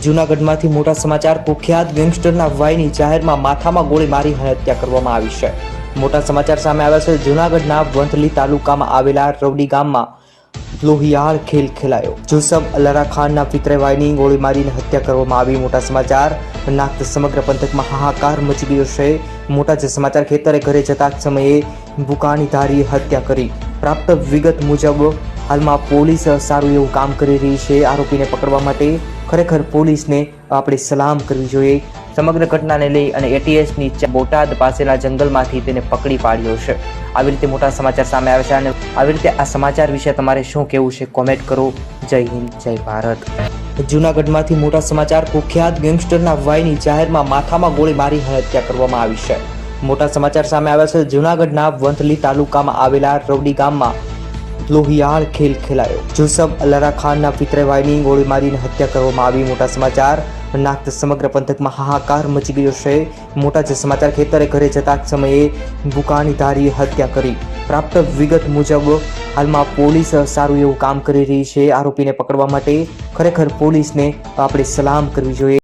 જૂનાગઢમાંથી મોટા સમાચાર, કુખ્યાત ગેંગસ્ટરના વાયની જાહેરમાં માથામાં ગોળી મારી હત્યા કરવામાં આવી છે. મોટા સમાચાર સામે આવ્યા છે, જૂનાગઢના વંથલી તાલુકામાં આવેલા રવડી ગામમાં લોહિયાળ ખેલ ખેલાયો. જુસબ અલારા ખાનના પિતરે વાયની ગોળી મારીને હત્યા કરવામાં આવી. મોટા સમાચાર, નાગત સમગ્ર પંથકમાં હાહાકાર મચી ગયો છે. મોટા જે સમાચાર, ખેતરે ઘરે જતા સમયે બુકાનીધારી હત્યા કરી. પ્રાપ્ત વિગત મુજબ હાલમાં પોલીસ સારું એવું કામ કરી રહી છે. આરોપીને પકડવા માટે ખરેખર પોલીસને આપણે સલામ કરવી જોઈએ. સમગ્ર ઘટનાને લઈ અને એટીએસની બોટાદ પાસેના જંગલમાંથી તેને પકડી પાડ્યો છે. આવી રીતે મોટા સમાચાર સામે આવે છે અને આવી રીતે આ સમાચાર વિશે તમારે શું કહેવું છે કોમેન્ટ કરો. જય હિન્દ, જય ભારત. જૂનાગઢમાંથી મોટા સમાચાર, કુખ્યાત ગેંગસ્ટરના વાયની જાહેરમાં માથામાં ગોળી મારી હત્યા કરવામાં આવી છે. મોટા સમાચાર સામે આવ્યા છે. જૂનાગઢના વંથલી તાલુકામાં આવેલા રવડી ગામમાં લોહિયાળ ખેલ ખેલાયો. જુસબ અલારા ખાનના પિતરે ભાઈની ગોળી મારીને હત્યા કરવામાં આવી. મોટા સમાચાર નાખતા સમગ્ર પંથકમાં હાહાકાર મચી ગયો છે. મોટા જે સમાચાર, ખેતરે ઘરે જતા સમયે બુકાનીધારી હત્યા કરી. પ્રાપ્ત વિગત મુજબ, હાલમાં પોલીસ સારું એવું કામ કરી રહી છે. આરોપીને પકડવા માટે ખરેખર પોલીસને આપણે સલામ કરવી જોઈએ.